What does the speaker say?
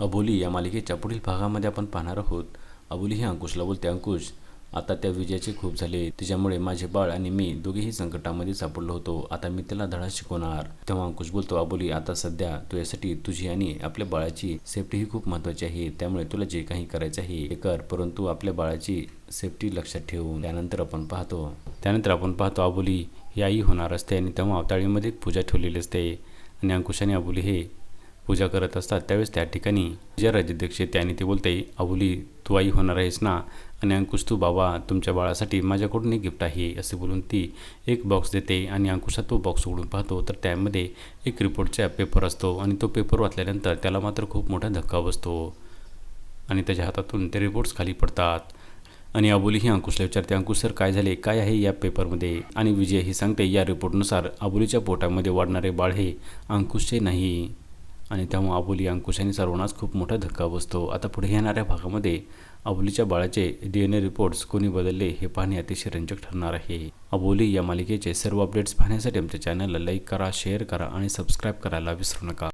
अबोली या मालिकेच्या पुढील भागामध्ये आपण पाहणार आहोत. अबोली ही अंकुशला बोलते अंकुश. आता त्या विजयाचे खूप झाले. तिच्यामुळे माझे बाळ आणि मी दोघेही संकटामध्ये सापडलो होतो. आता मी त्याला धडा शिकवणार. तेव्हा अंकुश बोलतो अबोली आता सध्या तुझ्यासाठी तुझी आणि आपल्या बाळाची सेफ्टी ही खूप महत्वाची आहे. त्यामुळे तुला जे काही करायचं आहे ते कर. परंतु आपल्या बाळाची सेफ्टी लक्षात ठेवून त्यानंतर आपण पाहतो. त्यानंतर आपण पाहतो अबोली ही आई होणार असते आणि तेव्हा अवताळीमध्ये पूजा ठेवलेली असते. आणि अंकुश आणि अबोली हे पूजा करत असतात. त्यावेळेस त्या ठिकाणी विजय राज्याध्यक्ष त्याने ते बोलते अबोली तू आई होणार आहेस ना? आणि अंकुश तू बाबा तुमच्या बाळासाठी माझ्याकडून एक गिफ्ट आहे असे बोलून ती एक बॉक्स देते आणि अंकुशा तो बॉक्स उघडून पाहतो. तर त्यामध्ये एक रिपोर्टचा पेपर असतो आणि तो पेपर वाचल्यानंतर त्याला मात्र खूप मोठा धक्का बसतो. आणि त्याच्या हातातून ते रिपोर्ट्स खाली पडतात. आणि अबोली ही अंकुशला विचारते अंकुश सर काय झाले? काय आहे या पेपरमध्ये आणि विजय ही सांगते या रिपोर्टनुसार अबोलीच्या पोटामध्ये वाढणारे बाळ हे अंकुशचे नाही. आणि त्यामुळे अबोली अंकुशाने सर्वांनाच खूप मोठा धक्का बसतो. आता पुढे येणाऱ्या भागामध्ये अबोलीच्या बाळाचे डी एन ए रिपोर्ट्स कोणी बदलले हे पाहणे अतिशय रंजक ठरणार आहे. अबोली या मालिकेचे सर्व अपडेट्स पाहण्यासाठी आमच्या चॅनलला लाईक करा शेअर करा आणि सबस्क्राईब करायला विसरू नका.